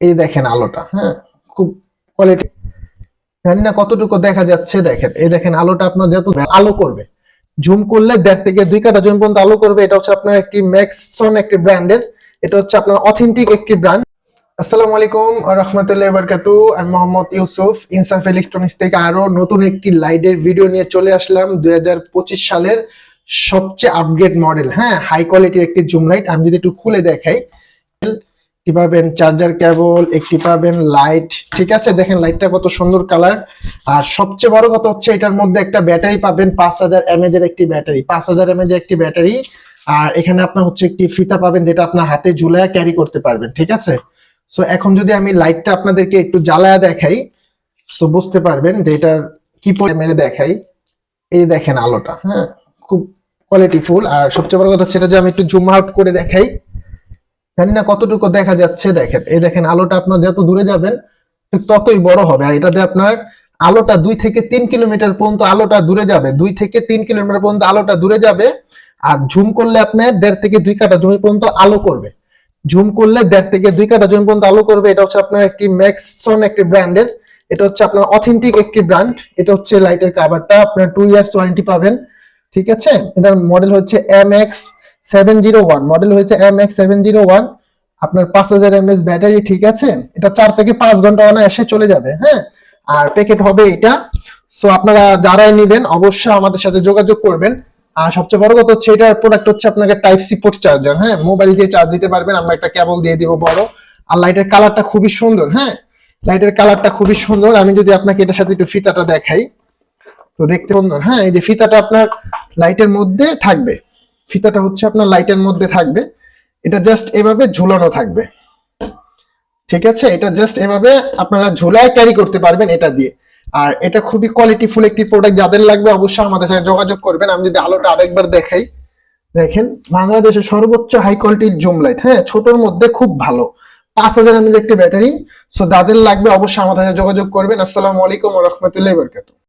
এই দেখেন আলোটা হ্যাঁ? খুব কোয়ালিটি জানি না কতটুকু দেখা যাচ্ছে, দেখেন। এই দেখেন আলোটা আপনার যত আলো করবে। জুম করলে দেড় থেকে দুই কাটা জুম পর্যন্ত আলো করবে। এটা হচ্ছে আপনার একটি ম্যাক্সন একটি ব্র্যান্ডের। এটা হচ্ছে আপনার অথেন্টিক একটি ব্র্যান্ড আসসালামু আলাইকুম রহমতুল্লাহ বারকাতু। আমি মোহাম্মদ ইউসুফ, ইনসাফ ইলেকট্রনিক্স থেকে আরও নতুন একটি লাইটের ভিডিও নিয়ে চলে আসলাম। দুই হাজার পঁচিশ সালের সবচেয়ে আপগ্রেড মডেল হ্যাঁ? হাই কোয়ালিটির একটি জুম লাইট আমি যদি একটু খুলে দেখাই। একটি পাবেন? চার্জার কেবল একটি পাবেন? লাইট ঠিক আছে? দেখেন লাইটটা কত সুন্দর কালার আর সবচেয়ে বড় কথা হচ্ছে এটার মধ্যে একটা ব্যাটারি পাবেন, পাঁচ হাজার এমএজ এর একটি ব্যাটারি পাঁচ হাজার এমএজ একটি ব্যাটারি আর এখানে আপনার হচ্ছে একটি ফিতা পাবেন, যেটা আপনার হাতে ঝুলায় ক্যারি করতে পারবেন, ঠিক আছে? সো এখন যদি আমি লাইটটা আপনাদেরকে একটু জ্বালায়া দেখাই সো বুঝতে পারবেন যে এটার কি মেরে দেখাই। এই দেখেন আলোটা হ্যাঁ? খুব কোয়ালিটিফুল আর সবচেয়ে বড় কথা হচ্ছে এটা যে আমি একটু জুম আউট করে দেখাই জানি না কতটুকু দেখা যাচ্ছে, দেখেন। এই দেখেন, আলোটা আপনার যত দূরে যাবেন, ঠিক ততই বড় হবে। আর এটাতে আপনার আলোটা দুই থেকে তিন কিলোমিটার পর্যন্ত আলোটা দূরে যাবে। দুই থেকে তিন কিলোমিটার পর্যন্ত আলোটা দূরে যাবে। আর জুম করলে আপনার দেড় থেকে দুই কাটা জমি পর্যন্ত আলো করবে। জুম করলে দেড় থেকে দুই কাটা জমি পর্যন্ত আলো করবে। এটা হচ্ছে আপনার একটি ম্যাক্সন একটি ব্র্যান্ডের। এটা হচ্ছে আপনার অথেন্টিক একটি ব্র্যান্ড। এটা হচ্ছে লাইটের কাভারটা আপনার টু ইয়ার্স ওয়ারেন্টি পাবেন। ঠিক আছে? এটার মডেল হচ্ছে M X seven zero one model হয়েছে M X seven zero one আপনার পাঁচ হাজার এমএস ব্যাটারি ঠিক আছে? এটা চার থেকে পাঁচ ঘণ্টা অনায়াসে চলে যাবে হ্যাঁ? আর প্যাকেট হবে এটা। সো আপনারা যারাই নেবেন, অবশ্যই আমাদের সাথে যোগাযোগ করবেন। আর সবচেয়ে বড় কথা হচ্ছে, এটার প্রোডাক্ট হচ্ছে আপনাকে টাইপ সি পোর্ট চার্জার হ্যাঁ? মোবাইল দিয়ে চার্জ দিতে পারবেন, আমরা একটা কেবল দিয়ে দিব বড়। আর লাইটের কালারটা খুবই সুন্দর হ্যাঁ? লাইটের কালারটা খুবই সুন্দর। আমি যদি আপনাকে এটার সাথে একটু ফিতাটা দেখাই। তো দেখতে সুন্দর হ্যাঁ? এই যে ফিতাটা আপনার লাইটের মধ্যে থাকবে। ফিতাটা হচ্ছে আপনার লাইটের মধ্যে থাকবে। এটা জাস্ট এভাবে ঝুলানো থাকবে। ঠিক আছে? এটা জাস্ট এভাবে আপনারা ঝুলায় ক্যারি করতে পারবেন এটা দিয়ে। আর এটা খুবই কোয়ালিটিফুল একটি প্রোডাক্ট যাদের লাগবে অবশ্যই আমাদের সাথে যোগাযোগ করবেন। আমি যদি আলোটা আরেকবার দেখাই। দেখেন, বাংলাদেশের সর্বোচ্চ হাই কোয়ালিটির জুম লাইট হ্যাঁ ছোটর মধ্যে খুব ভালো। পাঁচ হাজার এমএজ একটি ব্যাটারি সো যাদের লাগবে অবশ্যই আমাদের সাথে যোগাযোগ করবেন। আসসালামু আলাইকুম রহমতুল্লাহ বরকাত